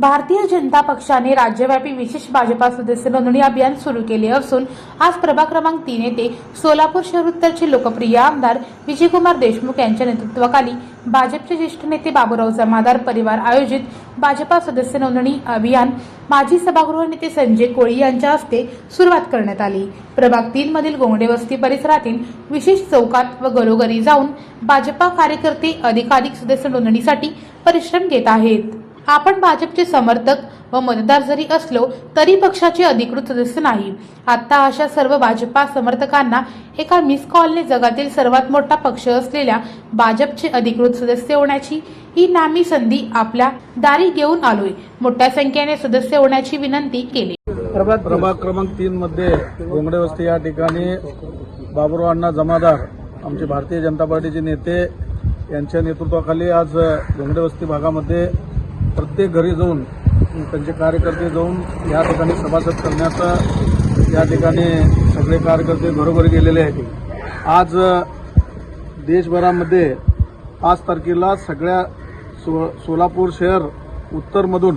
भारतीय जनता पक्षाने राज्यव्यापी विशेष भाजपा सदस्य नोंदणी अभियान सुरू केले असून आज प्रभाग क्रमांक तीन येथे सोलापूर शहर उत्तरचे लोकप्रिय आमदार विजयकुमार देशमुख यांच्या नेतृत्वाखाली भाजपचे ज्येष्ठ नेते बाबूराव जमादार परिवार आयोजित भाजपा सदस्य नोंदणी अभियान माजी सभागृह नेते संजय कोळी यांच्या हस्ते सुरुवात करण्यात आली. प्रभाग तीन मधील गोंगडे वस्ती परिसरातील विशेष चौकात व घरोघरी जाऊन भाजपा कार्यकर्ते अधिकाधिक सदस्य नोंदणीसाठी परिश्रम घेत आहेत. आपण भाजपचे समर्थक व मतदार जरी असलो तरी पक्षाचे अधिकृत सदस्य नाही. आता अशा सर्व भाजपा समर्थकांना एका मिस कॉलने जगातील सर्वात मोठा पक्ष असलेल्या भाजपचे अधिकृत सदस्य होण्याची ही नामी संधी आपल्या दारी घेऊन आलोय. मोठ्या संख्येने सदस्य होण्याची विनंती केली. प्रभाग क्रमांक तीन मध्ये गोंगडे वस्ती या ठिकाणी बाबुराव अण्णा जमादार आमचे भारतीय जनता पार्टीचे नेते यांच्या नेतृत्वाखाली आज गोंगडे वस्ती भागामध्ये प्रत्येक घरी जाऊन त्यांचे कार्यकर्ते जाऊन या ठिकाणी सभासद करण्याचा या ठिकाणी सगळे कार्यकर्ते घरोघरी गेलेले आहेत. आज देशभरामध्ये पाच तारखेला सगळ्या सो सोलापूर शहर उत्तरमधून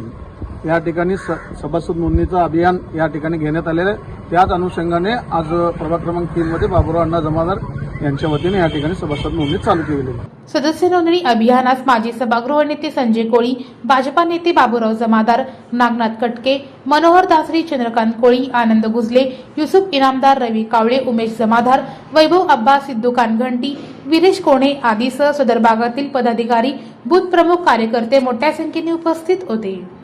या ठिकाणी स सभासद नोंदणीचं अभियान या ठिकाणी घेण्यात आलेलं आहे. त्याच अनुषंगाने आज प्रभाग क्रमांक तीनमध्ये बाबुराव अण्णा जमादार यांच्या वतीने या ठिकाणी सभासद नोंदणी चालू केलेली आहे. सदस्य नोंदणी अभियानास माजी सभागृह नेते संजय कोळी भाजपा नेते बाबूराव जमादार नागनाथ कटके मनोहर दासरी चंद्रकांत कोळी आनंद गुजले युसुफ इनामदार रवी कावळे उमेश जमादार वैभव अब्बा सिद्धू कानघंटी विरेश कोणे आदीसह सदर भागातील पदाधिकारी बूथ प्रमुख कार्यकर्ते मोठ्या संख्येने उपस्थित होते.